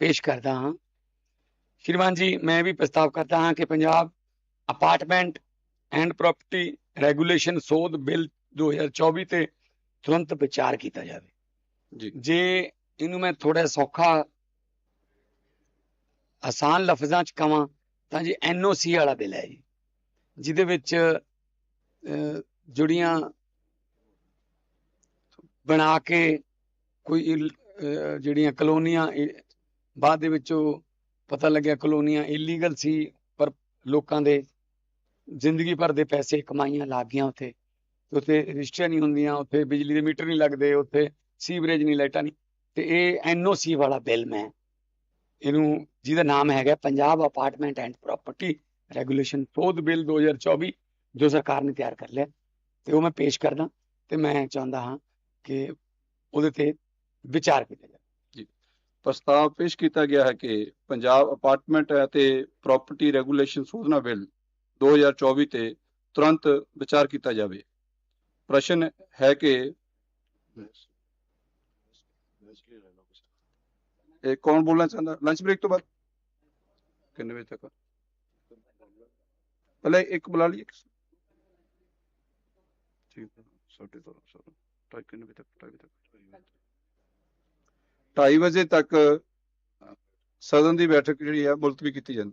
ਪੇਸ਼ ਕਰਦਾ ਹਾਂ। ਸ਼੍ਰੀਮਾਨ ਜੀ ਮੈਂ ਵੀ ਪ੍ਰਸਤਾਵ ਕਰਦਾ ਹਾਂ ਕਿ Punjab apartment and property regulation ਸੋਧ ਬਿੱਲ 2024 ਤੇ ਤੁਰੰਤ ਵਿਚਾਰ ਕੀਤਾ ਜਾਵੇ। ਜੀ। ਜੇ ਇਹਨੂੰ ਮੈਂ ਥੋੜਾ ਸੌਖਾ ਆਸਾਨ ਲਫ਼ਜ਼ਾਂ ਚ ਕਵਾਂ ਤਾਂ ਜੀ ਐਨਓਸੀ ਵਾਲਾ ਬਿੱਲ ਹੈ ਜੀ ਜਿਹਦੇ ਵਿੱਚ ਅਹ, ਜਿਹੜੀਆਂ ਬਣਾ ਕੇ ਕੋਈ ਜਿਹੜੀਆਂ ਕਲੋਨੀਆਂ ਬਾਅਦ ਦੇ ਵਿੱਚ ਉਹ ਪਤਾ ਲੱਗਿਆ ਕਲੋਨੀਆਂ ਇਲੀਗਲ ਸੀ, ਪਰ ਲੋਕਾਂ ਦੇ ਜ਼ਿੰਦਗੀ ਭਰ ਦੇ ਪੈਸੇ ਕਮਾਈਆਂ ਲੱਗ ਗਈਆਂ ਉੱਥੇ। ਉੱਥੇ ਰਜਿਸਟਰੀਆਂ ਨਹੀਂ ਹੁੰਦੀਆਂ, ਉੱਥੇ ਬਿਜਲੀ ਦੇ ਮੀਟਰ ਨਹੀਂ ਲੱਗਦੇ, ਉੱਥੇ ਸੀਵਰੇਜ ਨਹੀਂ, ਲਾਈਟਾਂ ਨਹੀਂ। ਤੇ ਇਹ ਐਨਓਸੀ ਵਾਲਾ ਬਿੱਲ ਮੈਂ, ਇਹਨੂੰ ਜਿਹਦਾ ਨਾਮ ਹੈਗਾ Punjab apartment and property regulation ਸੋਧ ਬਿੱਲ 2024 ਜੋ ਸਰਕਾਰ ਨੇ ਤਿਆਰ ਕਰ ਲਿਆ। ਤੇ ਉਹ ਮੈਂ ਪੇਸ਼ ਕਰਦਾ ਤੇ ਮੈਂ ਚਾਹੁੰਦਾ ਹਾਂ ਕਿ ਉਹਦੇ ਤੇ ਵਿਚਾਰ ਕੀਤਾ ਪ੍ਰਸਤਾਵ ਪੇਸ਼ ਕੀਤਾ ਗਿਆ ਹੈ ਕਿ ਪੰਜਾਬ ਅਪਾਰਟਮੈਂਟ ਅਤੇ ਪ੍ਰਾਪਰਟੀ ਰੈਗੂਲੇਸ਼ਨ ਸੋਧਨਾ ਬਿੱਲ 2024 ਤੇ ਤੁਰੰਤ ਵਿਚਾਰ ਕੀਤਾ ਜਾਵੇ। ਪ੍ਰਸ਼ਨ ਹੈ ਕਿ ਇਹ ਕੌਣ ਬੋਲਣਾ ਚਾਹੁੰਦਾ? ਲੰਚ ਬ੍ਰੇਕ ਤੋਂ ਬਾਅਦ? ਕਿੰਨੇ ਵਜੇ ਤੱਕ? ਪਹਿਲੇ ਇੱਕ ਬੁਲਾ ਲਈਏ ਠੀਕ ਹੈ, ਸਾਡੇ ਤੋਂ ਕਿੰਨੇ ਵਜੇ ਤੱਕ? ਢਾਈ ਤੱਕ। ਢਾਈ ਵਜੇ ਤੱਕ ਸਦਨ ਦੀ ਬੈਠਕ ਜਿਹੜੀ ਹੈ ਮੁਲਤਵੀ ਕੀਤੀ ਜਾਂਦੀ।